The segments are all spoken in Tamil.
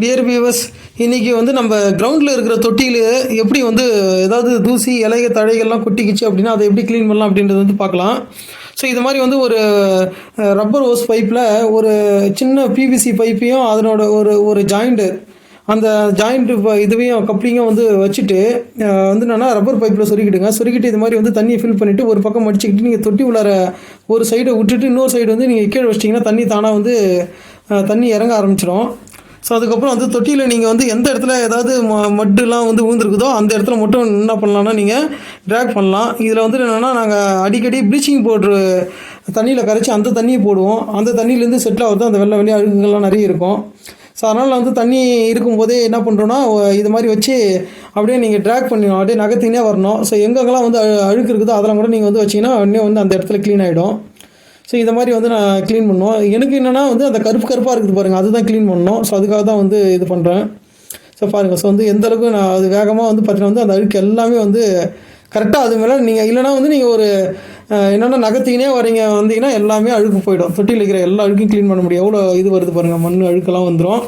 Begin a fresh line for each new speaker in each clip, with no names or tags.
டியர் வியூவர்ஸ் இன்றைக்கி வந்து நம்ம கிரவுண்டில் இருக்கிற தொட்டியில் எப்படி வந்து ஏதாவது தூசி இலைய தழைகள்லாம் கொட்டிக்கிச்சு அப்படின்னா அதை எப்படி க்ளீன் பண்ணலாம் அப்படின்றது வந்து பார்க்கலாம். ஸோ இது மாதிரி வந்து ஒரு ரப்பர் ஹோஸ் பைப்பில் ஒரு சின்ன பிவிசி பைப்பையும் அதனோட ஒரு ஒரு ஜாயிண்ட்டு அந்த ஜாயிண்ட் இதுவையும் கப்ளிங்கும் வந்து வச்சுட்டு வந்து என்னன்னா ரப்பர் பைப்பில் சொருக்கிடுங்க சொருக்கிட்டு இது மாதிரி வந்து தண்ணியை ஃபில் பண்ணிவிட்டு ஒரு பக்கம் மடிச்சுக்கிட்டு நீங்கள் தொட்டி உள்ளார ஒரு சைடை விட்டுட்டு இன்னொரு சைடு வந்து நீங்கள் கீழே வச்சிட்டிங்கன்னா தண்ணி தானாக வந்து தண்ணி இறங்க ஆரம்பிச்சிடும் ஸோ அதுக்கப்புறம் வந்து தொட்டியில் நீங்கள் வந்து எந்த இடத்துல ஏதாவது ம மட்டுலாம் வந்து விழுந்துருக்குதோ அந்த இடத்துல மட்டும் என்ன பண்ணலாம்னா நீங்கள் ட்ராக் பண்ணலாம். இதில் வந்து என்னென்னா நாங்கள் அடிக்கடி ப்ளீச்சிங் பவுட்ரு தண்ணியில் கரைச்சி அந்த தண்ணியை போடுவோம். அந்த தண்ணியிலேருந்து செட்டில் ஆகுது அந்த வெள்ளை வெளியே அழுகுங்கள்லாம் நிறைய இருக்கும். ஸோ அதனால் வந்து தண்ணி இருக்கும்போதே என்ன பண்ணுறோன்னா இது மாதிரி வச்சு அப்படியே நீங்கள் ட்ராக் பண்ணிடணும் அப்படியே நகர்த்தினே வரணும். ஸோ எங்கெங்கெல்லாம் வந்து அழுக்கு இருக்குதோ அதெல்லாம் கூட நீங்கள் வந்து வச்சிங்கன்னா உடனே வந்து அந்த இடத்துல க்ளீன் ஆகிடும் ஸோ இதை மாதிரி வந்து நான் க்ளீன் பண்ணுவோம். எனக்கு என்னென்னா வந்து அந்த கருப்பு கருப்பாக இருக்குது பாருங்கள் அதுதான் க்ளீன் பண்ணணும். ஸோ அதுக்காக தான் வந்து இது பண்ணுறேன் ஸோ பாருங்கள் ஸோ வந்து எந்தளவுக்கு நான் அது வேகமாக வந்து பார்த்தீங்கன்னா வந்து அந்த அழுக்கு எல்லாமே வந்து கரெக்டாக அது மேலே நீங்கள் இல்லைனா வந்து நீங்கள் ஒரு என்னென்னா என்னென்ன நகர்த்திக்கினே வரீங்க. வந்தீங்கன்னா எல்லாமே அழுக்கு போயிடும். தொட்டியில் இருக்கிற எல்லா அழுக்கையும் க்ளீன் பண்ண முடியும். எவ்வளோ இது வருது பாருங்கள் மண் அழுக்கெல்லாம் வந்துடும்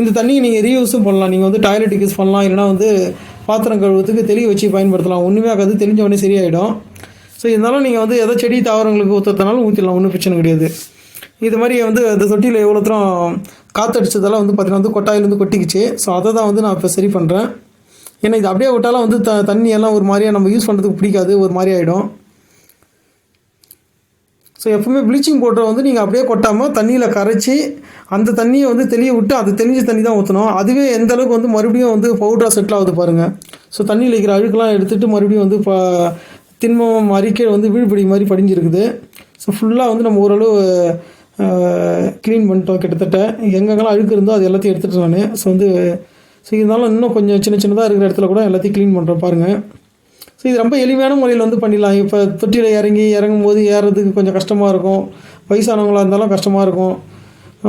இந்த தண்ணியை நீங்கள் ரீயூஸும் பண்ணலாம். நீங்கள் வந்து டாய்லெட்டுக்கு யூஸ் பண்ணலாம். இல்லைனா வந்து பாத்திரம் கழுவுறதுக்கு தெளிய வச்சு பயன்படுத்தலாம். ஒன்றுமே ஆகாது. தெரிஞ்ச உடனே சரியாயிடும். ஸோ இருந்தாலும் நீங்கள் வந்து எதோ செடி தாவரங்களுக்கு ஊற்றுறதுனாலும் ஊற்றிடலாம் ஒன்றும் பிரச்சனை கிடையாது. இது மாதிரி வந்து அந்த தொட்டியில் எவ்வளோ தூரம் காற்றடிச்சதெல்லாம் வந்து பார்த்திங்கன்னா வந்து கொட்டாயிலேருந்து கொட்டிக்கிச்சு. ஸோ அதை தான் வந்து நான் இப்போ சரி பண்ணுறேன் ஏன்னா இது அப்படியே விட்டாலும் வந்து த தண்ணியெல்லாம் ஒரு மாதிரியாக நம்ம யூஸ் பண்ணுறதுக்கு பிடிக்காது. ஒரு மாதிரி ஆகிடும் ஸோ எப்பவுமே ப்ளீச்சிங் பவுடரை வந்து நீங்கள் அப்படியே கொட்டாமல் தண்ணியில் கரைச்சி அந்த தண்ணியை வந்து தெளிய விட்டு அது தெளிஞ்ச தண்ணி தான் ஊற்றணும் அதுவே எந்த அளவுக்கு வந்து மறுபடியும் வந்து பவுடராக செட்டில் ஆகுது பாருங்கள் ஸோ தண்ணியில் இருக்கிற அழுக்கெல்லாம் எடுத்துகிட்டு மறுபடியும் வந்து இப்போ திண்மம் மாதிரி கீழே வந்து வீழ்படி மாதிரி படிஞ்சிருக்குது. ஸோ ஃபுல்லாக வந்து நம்ம ஓரளவு க்ளீன் பண்ணிட்டோம் கிட்டத்தட்ட. எங்கெங்கெல்லாம் அழுக்கு இருந்தோ அது எல்லாத்தையும் எடுத்துகிட்டு நான். ஸோ வந்து ஸோ இருந்தாலும் இன்னும் கொஞ்சம் சின்ன சின்னதாக இருக்கிற இடத்துல கூட எல்லாத்தையும் க்ளீன் பண்ணுறேன் பாருங்கள் ஸோ இது ரொம்ப எளிமையான முறையில் வந்து பண்ணிடலாம். இப்போ தொட்டியில் இறங்கி இறங்கும் போது ஏறுறதுக்கு கொஞ்சம் கஷ்டமாக இருக்கும். வயசானவங்களாக இருந்தாலும் கஷ்டமாக இருக்கும்.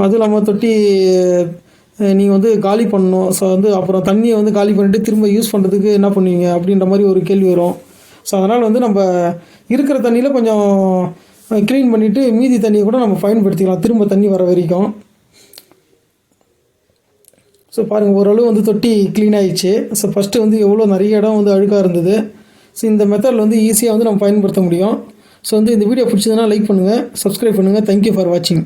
அதுவும் இல்லாமல் தொட்டி நீங்கள் வந்து காலி பண்ணணும். ஸோ வந்து அப்புறம் தண்ணியை வந்து காலி பண்ணிவிட்டு திரும்ப யூஸ் பண்ணுறதுக்கு என்ன பண்ணுவீங்க? அப்படின்ற மாதிரி ஒரு கேள்வி வரும். ஸோ அதனால் வந்து நம்ம இருக்கிற தண்ணியில் கொஞ்சம் க்ளீன் பண்ணிவிட்டு மீதி தண்ணியை கூட நம்ம பயன்படுத்திக்கலாம். திரும்ப தண்ணி வர வரைக்கும். ஸோ பாருங்கள் ஓரளவு வந்து தொட்டி க்ளீன் ஆயிடுச்சு. ஸோ ஃபஸ்ட்டு வந்து எவ்வளோ நிறைய இடம் வந்து அழுக்காக இருந்தது. ஸோ இந்த மெத்தடில் வந்து ஈஸியாக வந்து நம்ம பயன்படுத்த முடியும். ஸோ வந்து இந்த வீடியோ பிடிச்சதுன்னா லைக் பண்ணுங்கள் சப்ஸ்கிரைப் பண்ணுங்கள் தேங்க்யூ ஃபார் வாட்சிங்